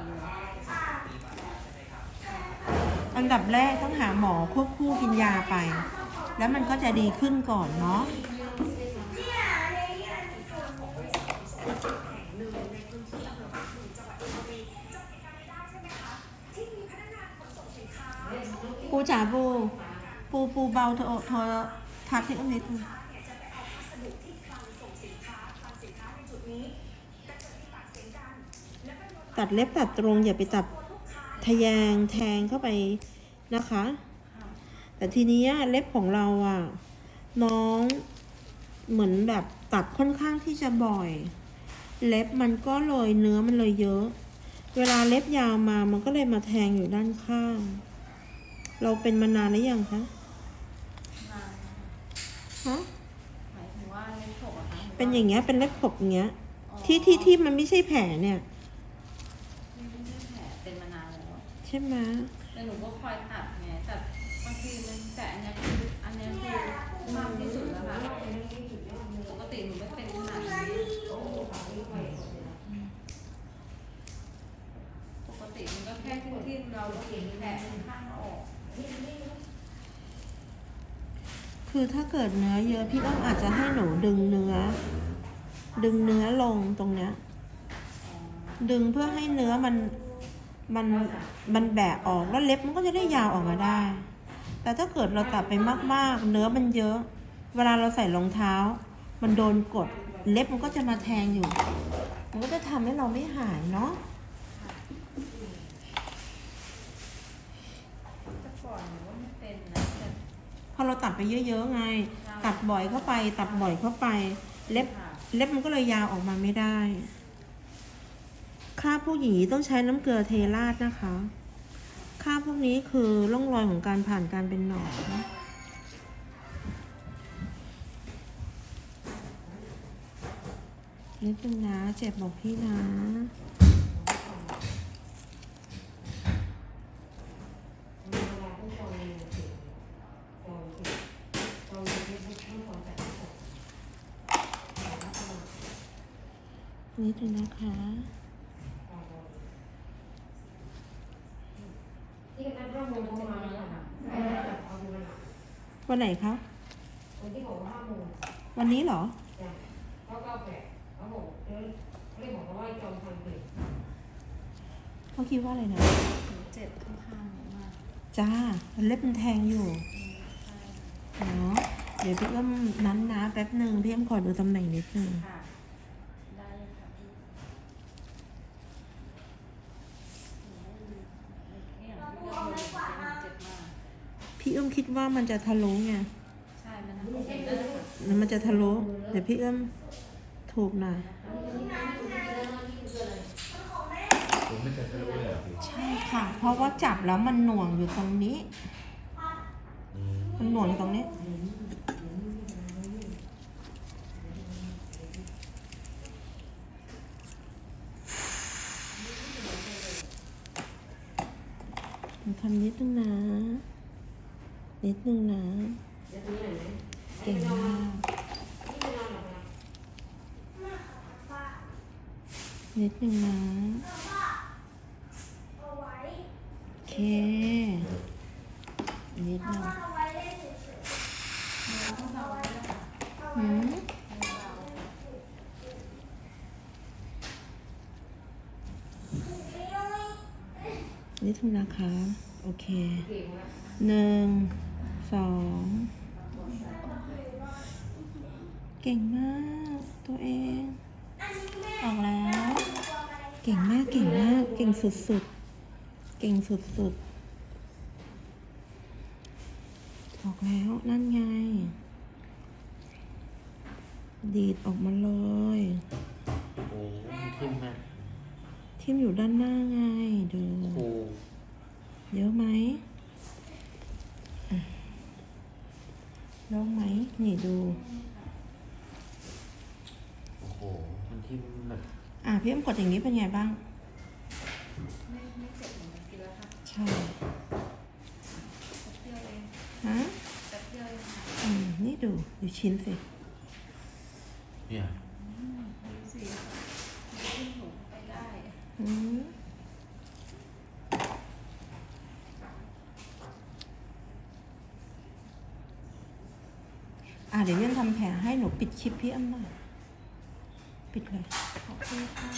อนเลยอันดับแรกต้องหาหมอควบคู่กินยาไป แล้วมันก็จะดีขึ้นก่อนเนาะปูจ๋าปูปูปูเบาโทรโทรทัศน์ที่อุ้มนิดนึง ตัดเล็บตัดตรงอย่าไปตัดทะแยงแทงเข้าไปนะคะ แต่ทีนี้เล็บของเราอะ น้องเหมือนแบบตัดค่อนข้างที่จะบ่อย เล็บมันก็เลยเนื้อมันเลยเยอะ เวลาเล็บยาวมามันก็เลยมาแทงอยู่ด้านข้าง เราเป็นมานานหรือยังคะนานฮะหมายถึงว่าเล็บขบอะคะเป็นอย่างเงี้ยเป็นเล็บขบอย่างเงี้ยที่ที่ที่มันไม่ใช่แผลเนี่ย ไม่ใช่แผลเป็นมานานแล้ว ใช่ไหมแต่หนูก็คอยตัดไงแต่บางทีมันแต่อันเนี้ยคืออันเนี้ยคือมากที่สุดแล้วค่ะปกติหนูไม่เป็นขนาดนี้ปกติมันก็แค่ที่ที่เราเห็นแผลข้างออก คือถ้าเกิดเนื้อเยอะพี่ต้องอาจจะให้หนูดึงเนื้อ ดึงเนื้อลงตรงเนี้ย ดึงเพื่อให้เนื้อมัน มันมันแบะออกแล้วเล็บมันก็จะได้ยาวออกมาได้ แต่ถ้าเกิดเราตัดไปมากๆ เนื้อมันเยอะ เวลาเราใส่รองเท้า มันโดนกดเล็บมันก็จะมาแทงอยู่ มันก็จะทำให้เราไม่หายเนาะแต่ก่อนหนูว่าไม่เป็นนะแต่พอเราตัดไปเยอะๆไง ตัดบ่อยเข้าไป ตัดบ่อยเข้าไป เล็บค่ะเล็บมันก็เลยยาวออกมาไม่ได้ ค่าพวกอย่างนี้ต้องใช้น้ำเกลือเทราดนะคะค่าพวกนี้คือร่องรอยของการผ่านการเป็นหนอนนิดนึงนะ เจ็บบอกพี่นะนิดนึงนะคะ ที่กันห้าโมงประมาณนี้ค่ะเอาดูมันวันไหนคะ วันที่บอกว่าห้าโมงวันนี้เหรอ จ้ะเขาก็แปะเขาบอกเออเขาเลยบอกว่าจองทางเพจเขาคิดว่าอะไรนะหนูเจ็บข้างๆหนูมากจ้าเล็บมันแทงอยู่ใช่เนาะเดี๋ยวพี่เอื้อมนั้นนะแป๊บหนึ่งพี่เอื้อมขอดูตำแหน่งนิดนึง ค่ะ ได้เลยค่ะพี่เนี่ยพี่ก็เลยเจ็บมาก พี่เอื้อมคิดว่ามันจะทะลุไงใช่มันทำให้ได้ค่ะแล้วมันจะทะลุเดี๋ยวพี่เอื้อมถูกหน่อยผมไม่เคยทะลุเลยเหรอพี่ใช่ค่ะ เพราะว่าจับแล้วมันหน่วงอยู่ตรงนี้อืมมันหน่วงอยู่ตรงนี้ ทำนิดนึงนะ นิดนึงนะ เก่งมากนิดนึงนะโอเค นิดนึงหืมนิดนึงนะคะ โอเคเก่งนะหนึ่ง สอง เก่งมาก ตัวเอง ออกแล้ว เก่งมาก เก่งมาก เก่งสุดๆ เก่งสุดๆ ออกแล้ว นั่นไง ดีดออกมาเลยโอ้ทิ่มแม่ทิ่มอยู่ด้านหน้าไง ดูโอ้เยอะไหมอะ เยอะไหมนี่ดู โอ้โห มันทิ่มแบบอะพี่เอ็มกดอย่างนี้เป็นไงบ้าง ไม่ไม่เจ็บเหมือนกันแล้วค่ะใช่แป๊บเดียวเองฮะแป๊บเดียวเองค่ะอืมนี่ดูดูชิ้นสิ เนี่ยดูสิขึ้นหนูไปได้ อืม อะเดี๋ยวยี่ยมทำแผลให้หนูปิดคลิปพี่อ้ำหน่อยปิดเลยขอบคุณค่ะ